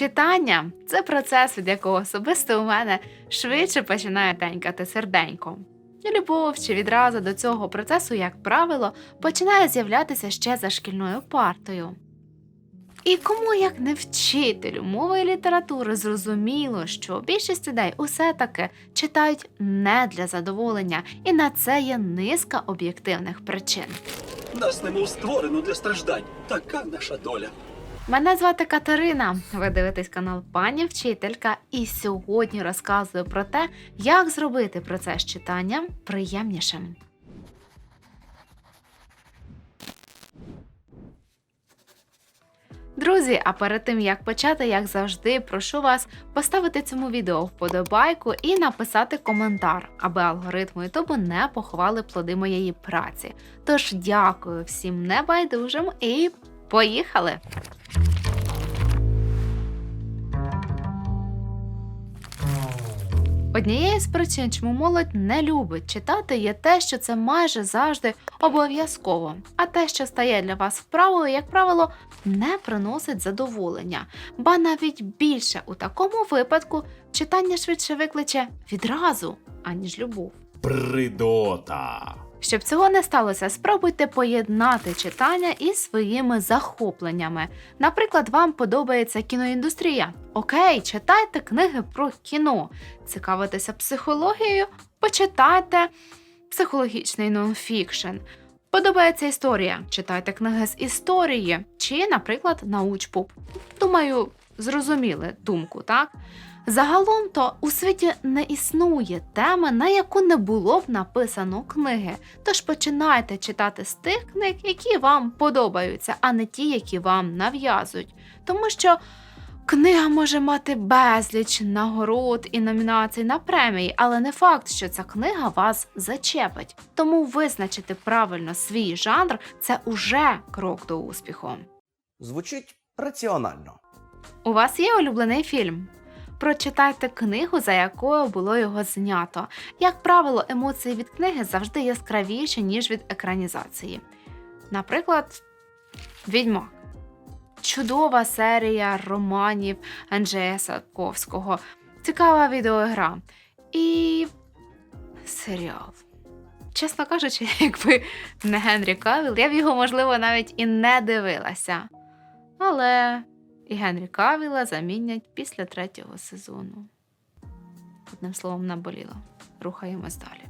Читання це процес, від якого особисто у мене швидше починає тенькати серденько. Любов чи відразу до цього процесу, як правило, починає з'являтися ще за шкільною партою. І кому, як не вчителю мови і літератури, зрозуміло, що більшість людей усе таки читають не для задоволення, і на це є низка об'єктивних причин. Нас немов створено для страждань. Така наша доля. Мене звати Катерина. Ви дивитесь канал Пані Вчителька, і сьогодні розказую про те, як зробити процес читання приємнішим. Друзі, а перед тим як почати, як завжди, прошу вас поставити цьому відео вподобайку і написати коментар, аби алгоритми Ютубу не поховали плоди моєї праці. Тож дякую всім небайдужим і поїхали! Однією з причин, чому молодь не любить читати, є те, що це майже завжди обов'язково. А те, що стає для вас вправою, як правило, не приносить задоволення. Ба навіть більше у такому випадку читання швидше викличе відразу, аніж любов. Придота. Щоб цього не сталося, спробуйте поєднати читання із своїми захопленнями. Наприклад, вам подобається кіноіндустрія. Окей, читайте книги про кіно. Цікавитеся психологією, почитайте психологічний нонфікшн. Подобається історія, читайте книги з історії чи, наприклад, научпоп. Думаю, зрозуміли думку, так? Загалом то у світі не існує теми, на яку не було б написано книги. Тож починайте читати з тих книг, які вам подобаються, а не ті, які вам нав'язують. Тому що книга може мати безліч нагород і номінацій на премії, але не факт, що ця книга вас зачепить. Тому визначити правильно свій жанр це уже крок до успіху. Звучить раціонально. У вас є улюблений фільм? Прочитайте книгу, за якою було його знято. Як правило, емоції від книги завжди яскравіші, ніж від екранізації. Наприклад, Відьмак. Чудова серія романів Анджея Саковського, цікава відеогра і серіал. Чесно кажучи, якби не Генрі Кавіл, я б його, можливо, навіть і не дивилася. Але і Генрі Кавіла замінять після третього сезону. Одним словом, наболіло. Рухаємось далі.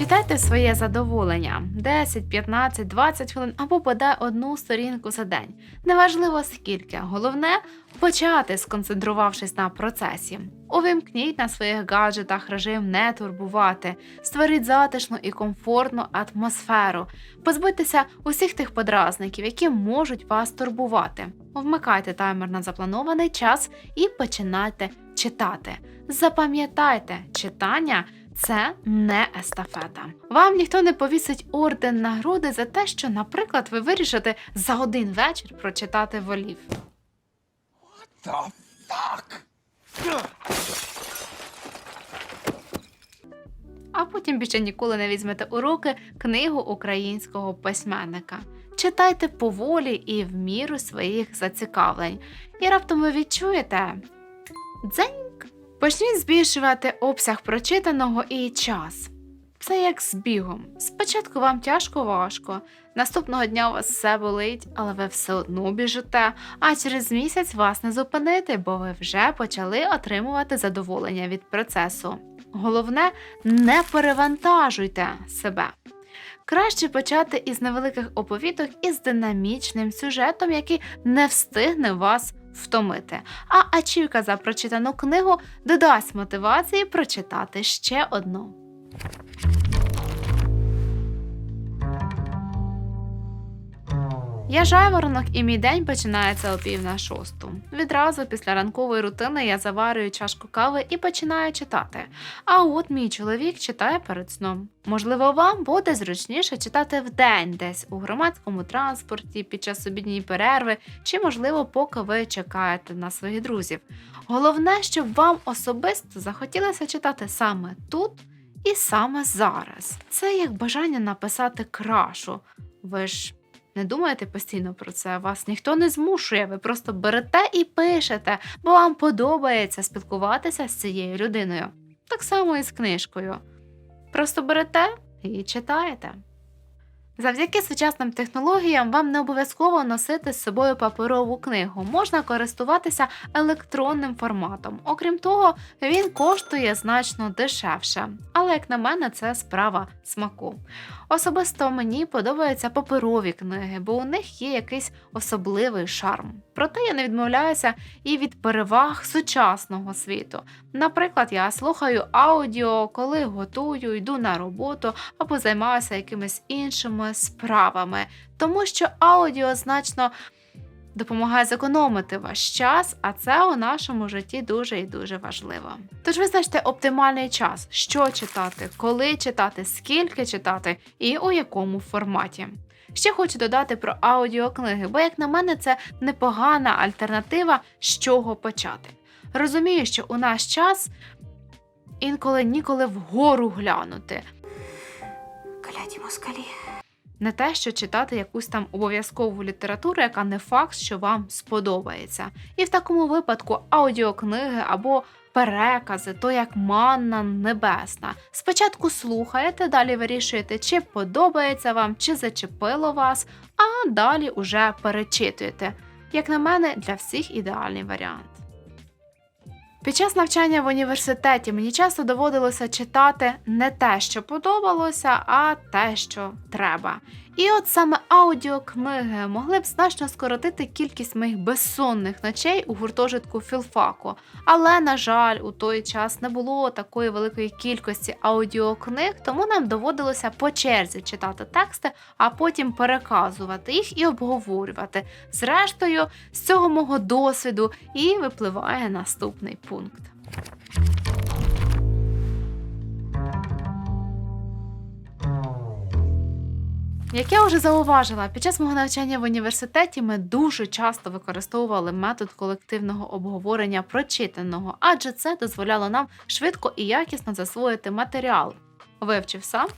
Читайте своє задоволення 10, 15, 20 хвилин або подай одну сторінку за день. Неважливо скільки. Головне почати, сконцентрувавшись на процесі. Увімкніть на своїх гаджетах режим не турбувати, створіть затишну і комфортну атмосферу, позбудьтеся усіх тих подразників, які можуть вас турбувати. Вмикайте таймер на запланований час і починайте читати. Запам'ятайте, читання це не естафета. Вам ніхто не повісить орден на груди за те, що, наприклад, ви вирішите за один вечір прочитати волів. The fuck? а потім більше ніколи не візьмете у руки книгу українського письменника. Читайте поволі і в міру своїх зацікавлень. І раптом ви відчуєте дзеньк. Почніть збільшувати обсяг прочитаного і час. Це як з бігом. Спочатку вам тяжко важко, наступного дня у вас все болить, але ви все одно біжите, а через місяць вас не зупинити, бо ви вже почали отримувати задоволення від процесу. Головне, не перевантажуйте себе. Краще почати із невеликих оповідок із динамічним сюжетом, який не встигне вас втомити. А ачівка за прочитану книгу додасть мотивації прочитати ще одну. Я жайворонок, і мій день починається о пів на шосту. Відразу після ранкової рутини я заварюю чашку кави і починаю читати. А от мій чоловік читає перед сном. Можливо, вам буде зручніше читати вдень, десь у громадському транспорті, під час обідньої перерви, чи, можливо, поки ви чекаєте на своїх друзів. Головне, щоб вам особисто захотілося читати саме тут і саме зараз. Це як бажання написати крашу. Ви ж Не думайте постійно про це, вас ніхто не змушує, ви просто берете і пишете, бо вам подобається спілкуватися з цією людиною. Так само і з книжкою. Просто берете і читаєте. Завдяки сучасним технологіям вам не обов'язково носити з собою паперову книгу, можна користуватися електронним форматом. Окрім того, він коштує значно дешевше. Але, як на мене, це справа смаку. Особисто мені подобаються паперові книги, бо у них є якийсь особливий шарм. Проте я не відмовляюся і від переваг сучасного світу. Наприклад, я слухаю аудіо, коли готую, йду на роботу або займаюся якимись іншими справами, тому що аудіо значно допомагає зекономити ваш час, а це у нашому житті дуже і дуже важливо. Тож визначте оптимальний час, що читати, коли читати, скільки читати і у якому форматі. Ще хочу додати про аудіокниги, бо, як на мене, це непогана альтернатива, з чого почати. Розумію, що у наш час інколи ніколи вгору глянути. Кляті москалі. Не те, що читати якусь там обов'язкову літературу, яка не факт, що вам сподобається. І в такому випадку аудіокниги або перекази, то як манна небесна. Спочатку слухаєте, далі вирішуєте, чи подобається вам, чи зачепило вас, а далі уже перечитуєте. Як на мене, для всіх ідеальний варіант. Під час навчання в університеті мені часто доводилося читати не те, що подобалося, а те, що треба. І от саме аудіокниги могли б значно скоротити кількість моїх безсонних ночей у гуртожитку філфаку. Але, на жаль, у той час не було такої великої кількості аудіокниг, тому нам доводилося по черзі читати тексти, а потім переказувати їх і обговорювати. Зрештою, з цього мого досвіду і випливає наступний пункт. Як я вже зауважила, під час мого навчання в університеті ми дуже часто використовували метод колективного обговорення прочитаного, адже це дозволяло нам швидко і якісно засвоїти матеріал. Вивчив сам,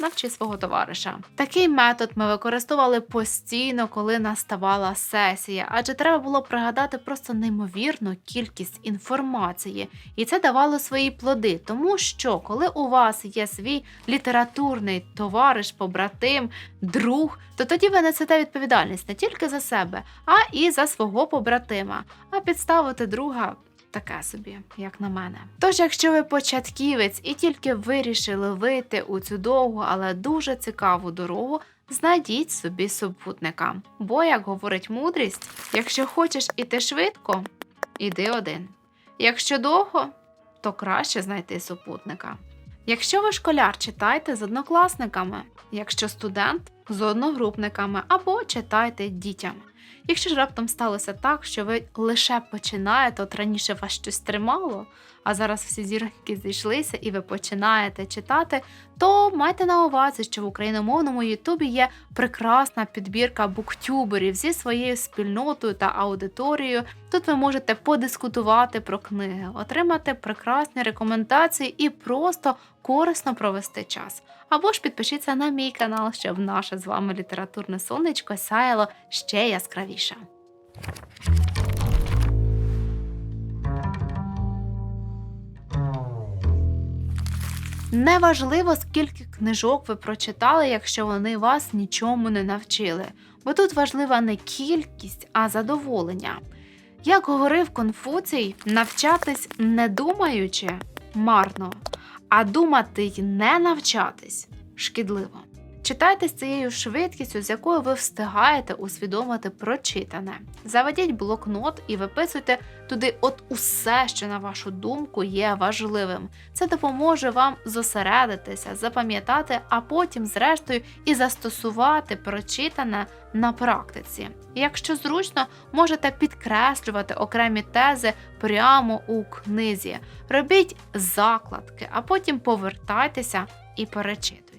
навчи свого товариша. Такий метод ми використовували постійно, коли наставала сесія, адже треба було пригадати просто неймовірну кількість інформації, і це давало свої плоди, тому що коли у вас є свій літературний товариш, побратим, друг, то тоді ви несете відповідальність не тільки за себе, а і за свого побратима. А підставити друга таке собі, як на мене. Тож, якщо ви початківець і тільки вирішили вийти у цю довгу, але дуже цікаву дорогу, знайдіть собі супутника. Бо, як говорить мудрість, якщо хочеш іти швидко, іди один. Якщо довго, то краще знайти супутника. Якщо ви школяр, читайте з однокласниками, якщо студент з одногрупниками або читайте дітям. Якщо ж раптом сталося так, що ви лише починаєте, от раніше вас щось тримало, а зараз всі зірки зійшлися і ви починаєте читати, то майте на увазі, що в україномовному Ютубі є прекрасна підбірка буктюберів зі своєю спільнотою та аудиторією. Тут ви можете подискутувати про книги, отримати прекрасні рекомендації і просто корисно провести час. Або ж підпишіться на мій канал, щоб наше з вами літературне сонечко сяяло ще яскравіше. Неважливо, скільки книжок ви прочитали, якщо вони вас нічому не навчили, бо тут важлива не кількість, а задоволення. Як говорив Конфуцій, навчатись не думаючи марно, а думати й не навчатись шкідливо. Читайте з цією швидкістю, з якою ви встигаєте усвідомити прочитане. Заведіть блокнот і виписуйте туди от усе, що на вашу думку є важливим. Це допоможе вам зосередитися, запам'ятати, а потім, зрештою, і застосувати прочитане на практиці. Якщо зручно, можете підкреслювати окремі тези прямо у книзі. Робіть закладки, а потім повертайтеся і перечитуйте.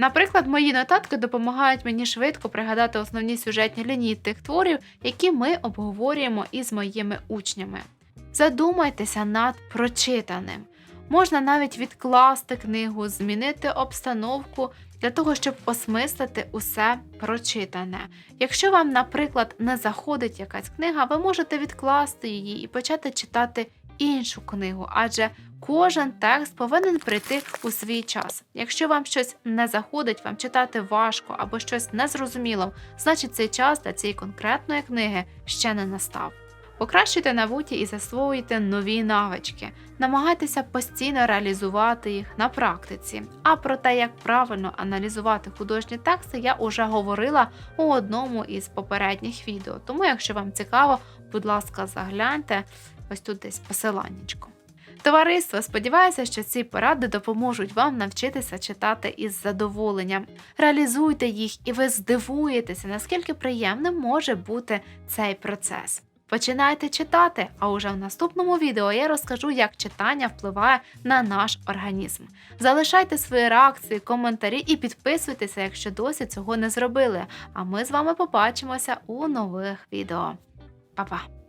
Наприклад, мої нотатки допомагають мені швидко пригадати основні сюжетні лінії тих творів, які ми обговорюємо із моїми учнями. Задумайтеся над прочитаним. Можна навіть відкласти книгу, змінити обстановку для того, щоб осмислити усе прочитане. Якщо вам, наприклад, не заходить якась книга, ви можете відкласти її і почати читати іншу книгу, адже кожен текст повинен прийти у свій час. Якщо вам щось не заходить, вам читати важко або щось незрозуміло, значить цей час для цієї конкретної книги ще не настав. Покращуйте навуті і засвоюйте нові навички. Намагайтеся постійно реалізувати їх на практиці. А про те, як правильно аналізувати художні тексти, я уже говорила у одному із попередніх відео. Тому, якщо вам цікаво, будь ласка, загляньте ось тут десь посиланнячко. Товариство, сподіваюся, що ці поради допоможуть вам навчитися читати із задоволенням. Реалізуйте їх, і ви здивуєтеся, наскільки приємним може бути цей процес. Починайте читати, а уже в наступному відео я розкажу, як читання впливає на наш організм. Залишайте свої реакції, коментарі і підписуйтеся, якщо досі цього не зробили. А ми з вами побачимося у нових відео. Па-па!